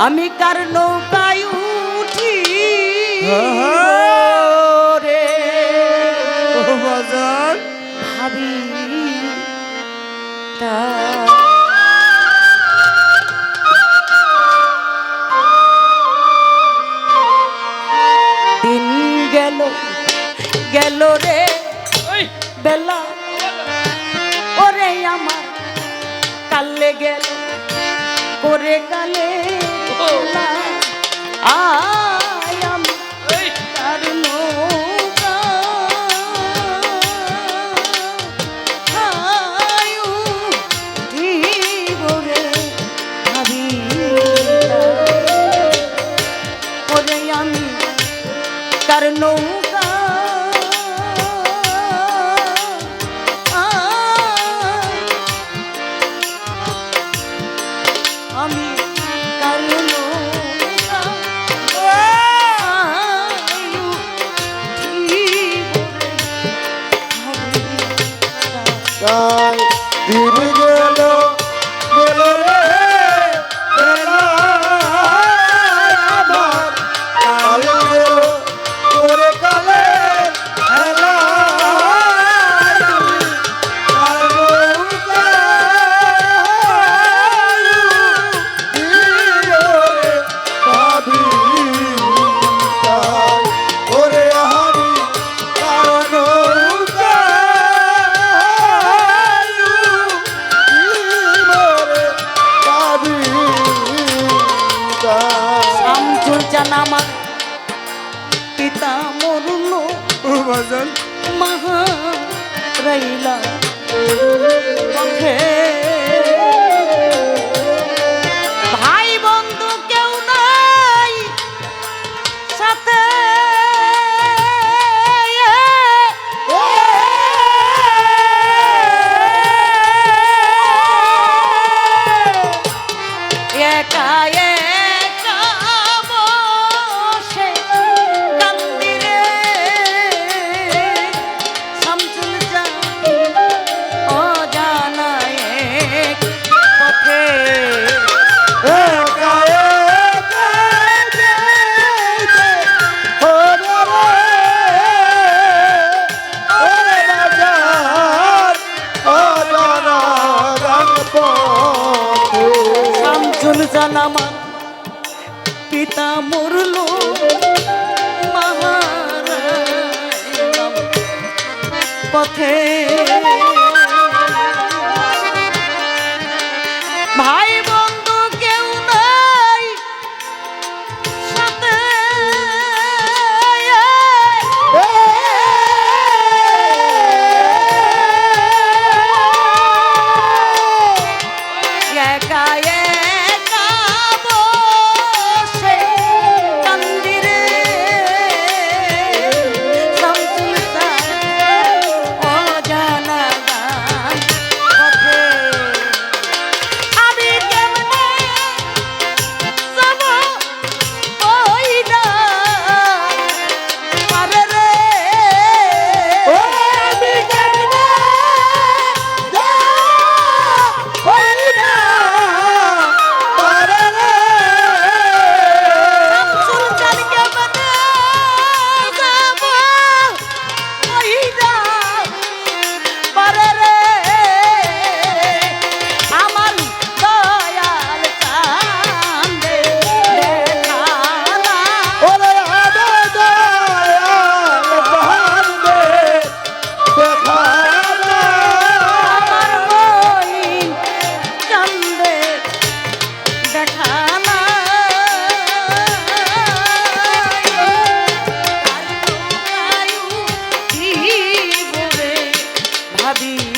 আমি কার নৌকায় উঠি রে ভাবি দিন গেল গেল রে। বেলা। ওরে আমার কালে গেল করে কালে। আ পথে vida.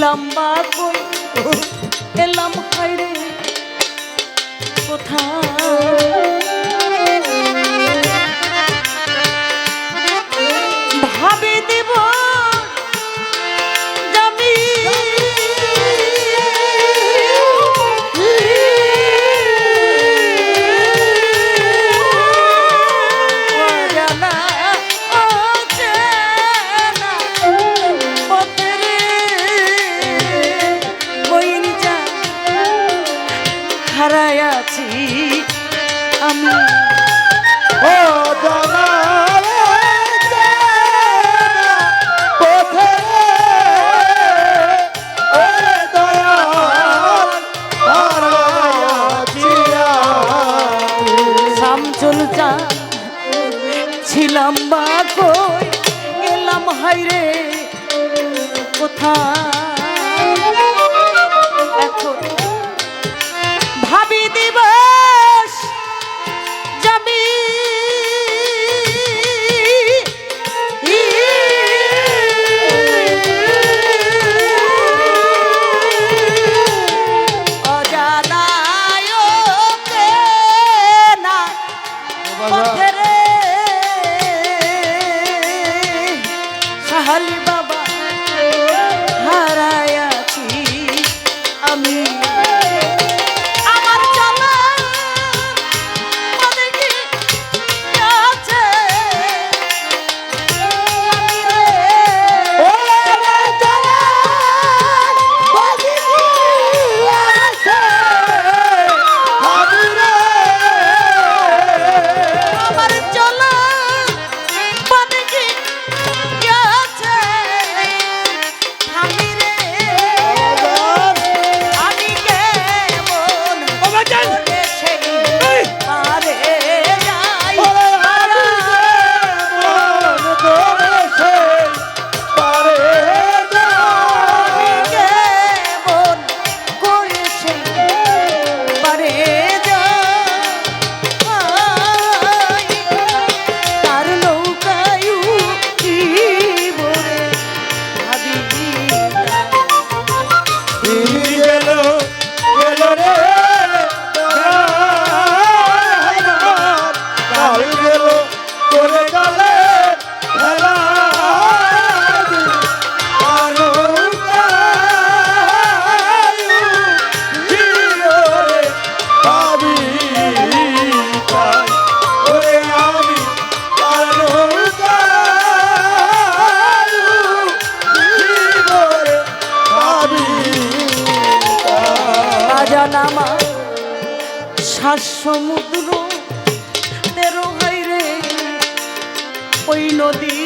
লম্বা কই এলাম হাইরে কোথায় গেলাম বা কই গেলাম হাইরে কোথায়? লেখা সমুদ্র তেরো হাইরে ওই নদী।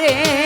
রে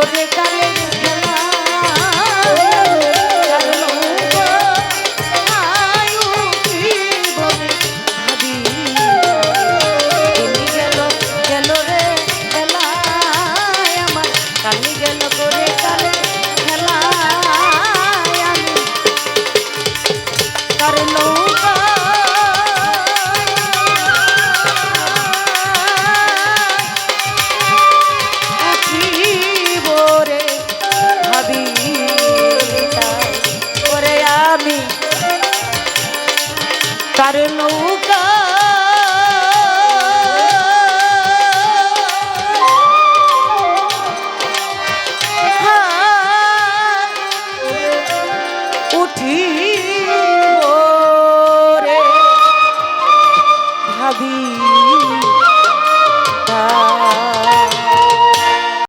por